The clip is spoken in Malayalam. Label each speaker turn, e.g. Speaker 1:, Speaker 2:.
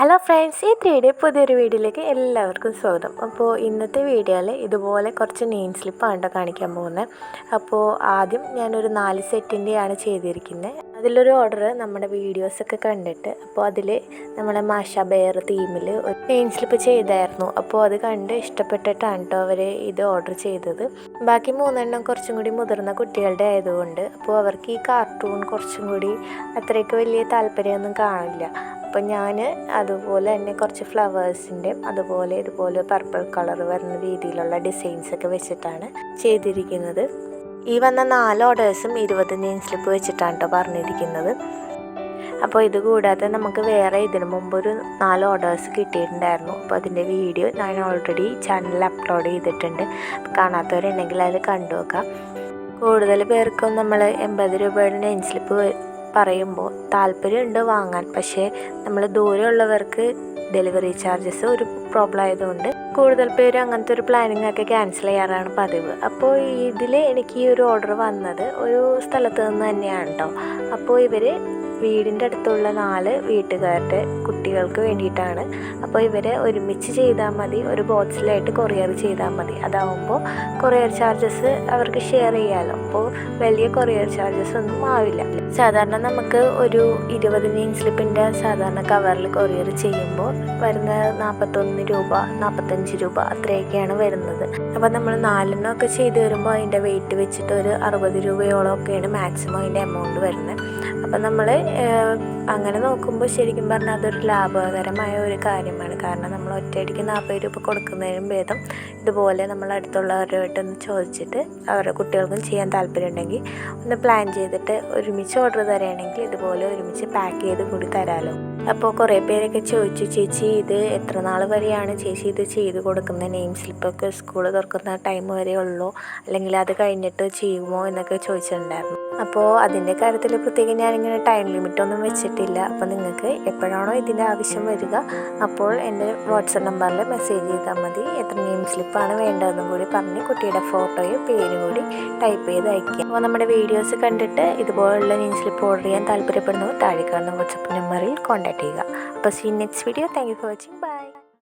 Speaker 1: ഹലോ ഫ്രണ്ട്സ് ഈ ത്രീ ഡേ പുതിയൊരു വീഡിയോയിലേക്ക് എല്ലാവർക്കും സ്വാഗതം. അപ്പോൾ ഇന്നത്തെ വീഡിയോയിൽ ഇതുപോലെ കുറച്ച് നെയിൻ സ്ലിപ്പാണ് കേട്ടോ കാണിക്കാൻ പോകുന്നത്. അപ്പോൾ ആദ്യം ഞാനൊരു നാല് സെറ്റിന്റെയാണ് ചെയ്തിരിക്കുന്നത്. അതിലൊരു ഓർഡർ നമ്മുടെ വീഡിയോസൊക്കെ കണ്ടിട്ട് അപ്പോൾ അതിൽ നമ്മളെ മാഷ ബെയർ തീമിൽ ഒരു നെയിൻ സ്ലിപ്പ് ചെയ്തായിരുന്നു. അപ്പോൾ അത് കണ്ട് ഇഷ്ടപ്പെട്ടിട്ടാണ് കേട്ടോ അവർ ഇത് ഓർഡർ ചെയ്തത്. ബാക്കി മൂന്നെണ്ണം കുറച്ചും കൂടി മുതിർന്ന കുട്ടികളുടെ ആയതുകൊണ്ട് അപ്പോൾ അവർക്ക് ഈ കാർട്ടൂൺ കുറച്ചും കൂടി അത്രയ്ക്ക് വലിയ താല്പര്യമൊന്നും കാണില്ല. അപ്പം ഞാൻ അതുപോലെ തന്നെ കുറച്ച് ഫ്ലവേഴ്സിന്റെ അതുപോലെ ഇതുപോലെ പർപ്പിൾ കളർ വരുന്ന രീതിയിലുള്ള ഡിസൈൻസൊക്കെ വെച്ചിട്ടാണ് ചെയ്തിരിക്കുന്നത്. ഈ വന്ന നാല് ഓർഡേഴ്സും ഇരുപത് നെയിം സ്ലിപ്പ് വെച്ചിട്ടാണ് കേട്ടോ പറഞ്ഞിരിക്കുന്നത്. അപ്പോൾ ഇത് കൂടാതെ നമുക്ക് വേറെ ഇതിനു മുമ്പ് ഒരു നാല് ഓർഡേഴ്സ് കിട്ടിയിട്ടുണ്ടായിരുന്നു. അപ്പോൾ അതിന്റെ വീഡിയോ ഞാൻ ഓൾറെഡി ചാനലിൽ അപ്ലോഡ് ചെയ്തിട്ടുണ്ട്. കാണാത്തവരുണ്ടെങ്കിൽ അതിൽ കണ്ടു നോക്കാം. കൂടുതൽ പേർക്കും നമ്മൾ എൺപത് രൂപയുടെ നെയിം സ്ലിപ്പ് പറയുമ്പോൾ താല്പര്യമുണ്ട് വാങ്ങാൻ. പക്ഷേ നമ്മൾ ദൂരെയുള്ളവർക്ക് ഡെലിവറി ചാർജസ് ഒരു പ്രോബ്ലം ആയതുകൊണ്ട് കൂടുതൽ പേര് അങ്ങനത്തെ ഒരു പ്ലാനിങ് ഒക്കെ ക്യാൻസൽ ചെയ്യാറാണ് പതിവ്. അപ്പോൾ ഇതിൽ എനിക്ക് ഈ ഒരു ഓർഡർ വന്നത് ഒരു സ്ഥലത്ത് നിന്ന് തന്നെയാണ് കേട്ടോ അപ്പോൾ ഇവർ വീടിന്റെ അടുത്തുള്ള നാല് വീട്ടുകാരുടെ കുട്ടികൾക്ക് വേണ്ടിയിട്ടാണ്. അപ്പോൾ ഇവരെ ഒരുമിച്ച് ചെയ്താൽ മതി. ഒരു ബോക്സിലായിട്ട് കൊറിയർ ചെയ്താൽ മതി. അതാവുമ്പോൾ കൊറിയർ ചാർജസ് അവർക്ക് ഷെയർ ചെയ്യാമല്ലോ അപ്പോൾ വലിയ കൊറിയർ ചാർജസ് ഒന്നും ആവില്ല. സാധാരണ നമുക്ക് ഒരു ഇരുപത് മീൻ സ്ലിപ്പിന്റെ സാധാരണ കവറിൽ കൊറിയർ ചെയ്യുമ്പോൾ വരുന്ന നാൽപ്പത്തൊന്ന് രൂപ നാൽപ്പത്തഞ്ച് രൂപ അത്രയൊക്കെയാണ് വരുന്നത്. അപ്പോൾ നമ്മൾ നാലെണ്ണം ഒക്കെ ചെയ്ത് വരുമ്പോൾ അതിന്റെ വെയിറ്റ് വെച്ചിട്ട് ഒരു അറുപത് രൂപയോളം ഒക്കെയാണ് മാക്സിമം അതിന്റെ എമൗണ്ട് വരുന്നത്. അപ്പോൾ നമ്മൾ അങ്ങനെ നോക്കുമ്പോൾ ശരിക്കും പറഞ്ഞാൽ അതൊരു ലാഭകരമായ ഒരു കാര്യമാണ്. കാരണം നമ്മൾ ഒറ്റയടിക്ക് നാൽപ്പത് രൂപ കൊടുക്കുന്നതിനും ഭേദം ഇതുപോലെ നമ്മൾ അടുത്തുള്ളവരുമായിട്ടൊന്ന് ചോദിച്ചിട്ട് അവരുടെ കുട്ടികൾക്കും ചെയ്യാൻ താല്പര്യമുണ്ടെങ്കിൽ ഒന്ന് പ്ലാൻ ചെയ്തിട്ട് ഒരുമിച്ച് ഓർഡർ തരുകയാണെങ്കിൽ ഇതുപോലെ ഒരുമിച്ച് പാക്ക് ചെയ്ത് കൂടി തരാമല്ലോ അപ്പോൾ കുറേ പേരൊക്കെ ചോദിച്ചു ചേച്ചി ഇത് എത്ര നാൾ വരെയാണ് ചേച്ചി ഇത് ചെയ്ത് കൊടുക്കുന്നത്? നെയിം സ്ലിപ്പൊക്കെ സ്കൂൾ തുറക്കുന്ന ടൈം വരെ ഉള്ളൂ? അല്ലെങ്കിൽ അത് കഴിഞ്ഞിട്ട് ചെയ്യുമോ? എന്നൊക്കെ ചോദിച്ചിട്ടുണ്ടായിരുന്നു. അപ്പോൾ അതിന്റെ കാര്യത്തിൽ പ്രത്യേകം ഞാനിങ്ങനെ ടൈം ലിമിറ്റൊന്നും വെച്ചിട്ടില്ല. അപ്പോൾ നിങ്ങൾക്ക് എപ്പോഴാണോ ഇതിന്റെ ആവശ്യം വരിക അപ്പോൾ എന്റെ വാട്സപ്പ് നമ്പറിൽ മെസ്സേജ് ചെയ്താൽ മതി. എത്ര നെയിം സ്ലിപ്പാണ് വേണ്ടതെന്നും കൂടി പറഞ്ഞ് കുട്ടിയുടെ ഫോട്ടോയും പേരും കൂടി ടൈപ്പ് ചെയ്ത് അയക്കുക അപ്പോൾ നമ്മുടെ വീഡിയോസ് കണ്ടിട്ട് ഇതുപോലുള്ള നെയിം സ്ലിപ്പ് ഓർഡർ ചെയ്യാൻ താല്പര്യപ്പെടുന്നവർ താഴെ കാണുന്ന വാട്സപ്പ് നമ്പറിൽ കോൺടാക്ട് ചെയ്യുക അപ്പോൾ see next video thank you for watching bye